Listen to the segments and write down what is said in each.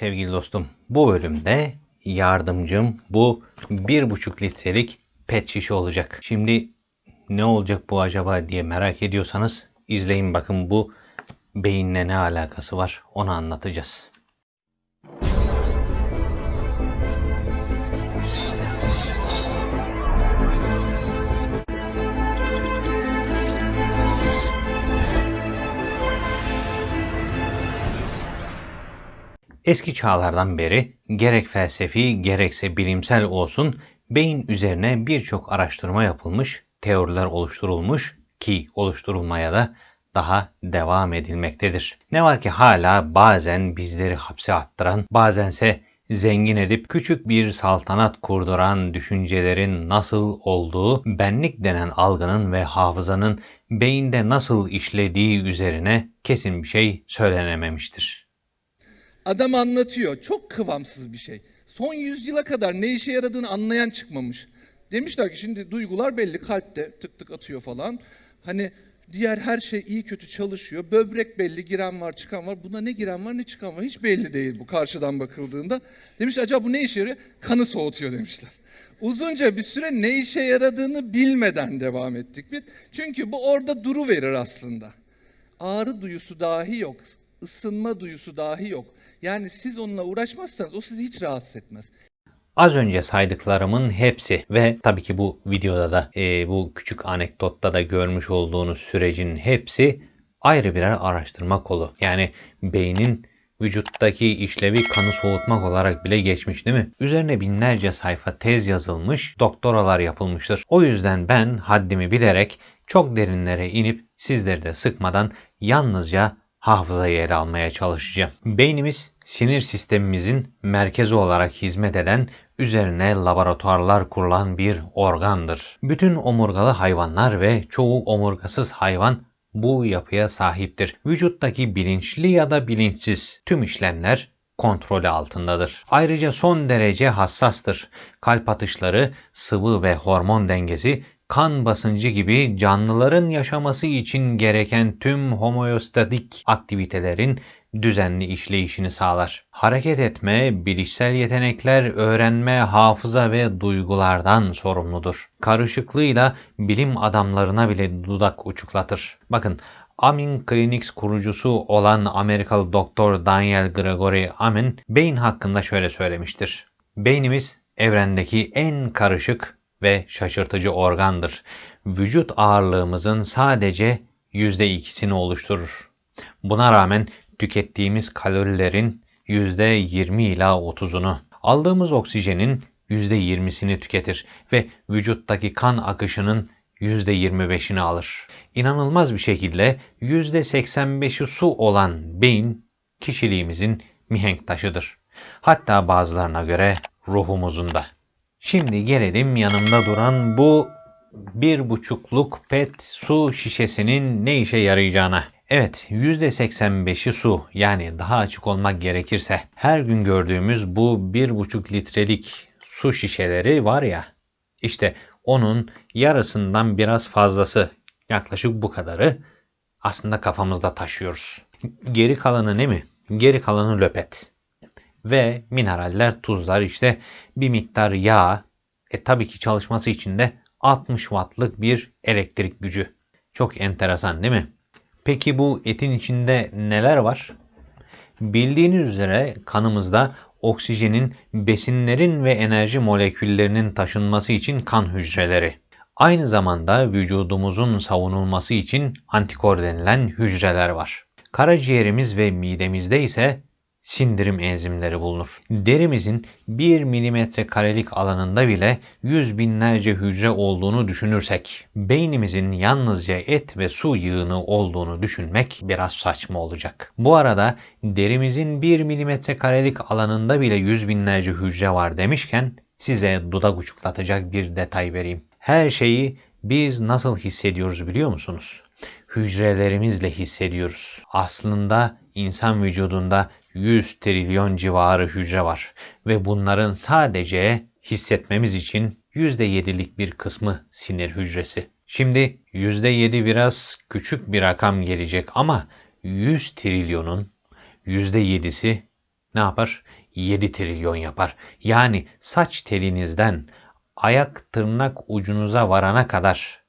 sevgili dostum bu bölümde yardımcım bu bir buçuk litrelik pet şişe olacak. Şimdi ne olacak bu acaba diye merak ediyorsanız izleyin bakın bu beyinle ne alakası var onu anlatacağız. Eski çağlardan beri gerek felsefi gerekse bilimsel olsun beyin üzerine birçok araştırma yapılmış, teoriler oluşturulmuş ki oluşturulmaya da daha devam edilmektedir. Ne var ki hala bazen bizleri hapse attıran, bazense zengin edip küçük bir saltanat kurduran düşüncelerin nasıl olduğu, benlik denen algının ve hafızanın beyinde nasıl işlediği üzerine kesin bir şey söylenememiştir. Adam anlatıyor. Çok kıvamsız bir şey. Son yüzyıla kadar ne işe yaradığını anlayan çıkmamış. Demişler ki şimdi duygular belli. Kalpte tık tık atıyor falan. Hani diğer her şey iyi kötü çalışıyor. Böbrek belli. Giren var çıkan var. Buna ne giren var ne çıkan var. Hiç belli değil bu karşıdan bakıldığında. Demiş acaba bu ne işe yarıyor? Kanı soğutuyor demişler. Uzunca bir süre ne işe yaradığını bilmeden devam ettik biz. Çünkü bu orada duru verir aslında. Ağrı duyusu dahi yok. Isınma duyusu dahi yok. Yani siz onunla uğraşmazsanız o sizi hiç rahatsız etmez. Az önce saydıklarımın hepsi ve tabii ki bu videoda da e, bu küçük anekdotta da görmüş olduğunuz sürecin hepsi ayrı birer araştırma kolu. Yani beynin vücuttaki işlevi kanı soğutmak olarak bile geçmiş değil mi? Üzerine binlerce sayfa tez yazılmış, doktoralar yapılmıştır. O yüzden ben haddimi bilerek çok derinlere inip sizleri de sıkmadan yalnızca hafızayı ele almaya çalışacağım. Beynimiz sinir sistemimizin merkezi olarak hizmet eden, üzerine laboratuvarlar kurulan bir organdır. Bütün omurgalı hayvanlar ve çoğu omurgasız hayvan bu yapıya sahiptir. Vücuttaki bilinçli ya da bilinçsiz tüm işlemler kontrolü altındadır. Ayrıca son derece hassastır. Kalp atışları, sıvı ve hormon dengesi kan basıncı gibi canlıların yaşaması için gereken tüm homeostatik aktivitelerin düzenli işleyişini sağlar. Hareket etme, bilişsel yetenekler, öğrenme, hafıza ve duygulardan sorumludur. Karışıklığıyla bilim adamlarına bile dudak uçuklatır. Bakın Amin Clinics kurucusu olan Amerikalı doktor Daniel Gregory Amin beyin hakkında şöyle söylemiştir. Beynimiz evrendeki en karışık ve şaşırtıcı organdır. Vücut ağırlığımızın sadece %2'sini oluşturur. Buna rağmen tükettiğimiz kalorilerin %20 ila 30'unu, aldığımız oksijenin %20'sini tüketir ve vücuttaki kan akışının %25'ini alır. İnanılmaz bir şekilde %85'i su olan beyin kişiliğimizin mihenk taşıdır. Hatta bazılarına göre ruhumuzun da. Şimdi gelelim yanımda duran bu bir buçukluk pet su şişesinin ne işe yarayacağına. Evet %85'i su yani daha açık olmak gerekirse her gün gördüğümüz bu bir buçuk litrelik su şişeleri var ya işte onun yarısından biraz fazlası yaklaşık bu kadarı aslında kafamızda taşıyoruz. Geri kalanı ne mi? Geri kalanı löpet ve mineraller, tuzlar işte bir miktar yağ. E tabii ki çalışması için de 60 wattlık bir elektrik gücü. Çok enteresan değil mi? Peki bu etin içinde neler var? Bildiğiniz üzere kanımızda oksijenin, besinlerin ve enerji moleküllerinin taşınması için kan hücreleri. Aynı zamanda vücudumuzun savunulması için antikor denilen hücreler var. Karaciğerimiz ve midemizde ise sindirim enzimleri bulunur. Derimizin 1 milimetre karelik alanında bile yüz binlerce hücre olduğunu düşünürsek, beynimizin yalnızca et ve su yığını olduğunu düşünmek biraz saçma olacak. Bu arada derimizin 1 milimetre karelik alanında bile yüz binlerce hücre var demişken, size dudak uçuklatacak bir detay vereyim. Her şeyi biz nasıl hissediyoruz biliyor musunuz? Hücrelerimizle hissediyoruz. Aslında insan vücudunda 100 trilyon civarı hücre var ve bunların sadece hissetmemiz için %7'lik bir kısmı sinir hücresi. Şimdi %7 biraz küçük bir rakam gelecek ama 100 trilyonun %7'si ne yapar? 7 trilyon yapar. Yani saç telinizden ayak tırnak ucunuza varana kadar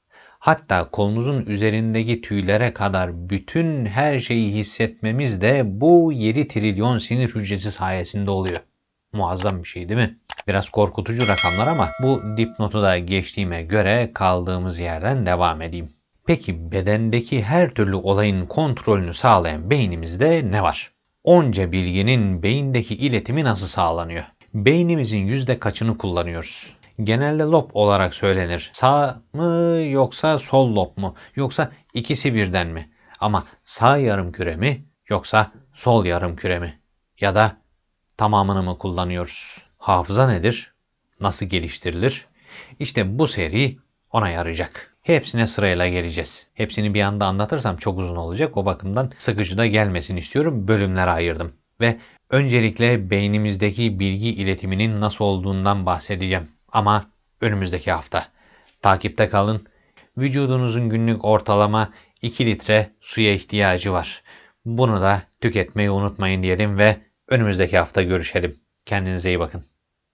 hatta kolunuzun üzerindeki tüylere kadar bütün her şeyi hissetmemiz de bu 7 trilyon sinir hücresi sayesinde oluyor. Muazzam bir şey değil mi? Biraz korkutucu rakamlar ama bu dipnotu da geçtiğime göre kaldığımız yerden devam edeyim. Peki bedendeki her türlü olayın kontrolünü sağlayan beynimizde ne var? Onca bilginin beyindeki iletimi nasıl sağlanıyor? Beynimizin yüzde kaçını kullanıyoruz? Genelde lob olarak söylenir. Sağ mı yoksa sol lob mu? Yoksa ikisi birden mi? Ama sağ yarım küre mi yoksa sol yarım küre mi? Ya da tamamını mı kullanıyoruz? Hafıza nedir? Nasıl geliştirilir? İşte bu seri ona yarayacak. Hepsine sırayla geleceğiz. Hepsini bir anda anlatırsam çok uzun olacak. O bakımdan sıkıcı da gelmesin istiyorum. Bölümlere ayırdım. Ve öncelikle beynimizdeki bilgi iletiminin nasıl olduğundan bahsedeceğim. Ama önümüzdeki hafta. Takipte kalın. Vücudunuzun günlük ortalama 2 litre suya ihtiyacı var. Bunu da tüketmeyi unutmayın diyelim ve önümüzdeki hafta görüşelim. Kendinize iyi bakın.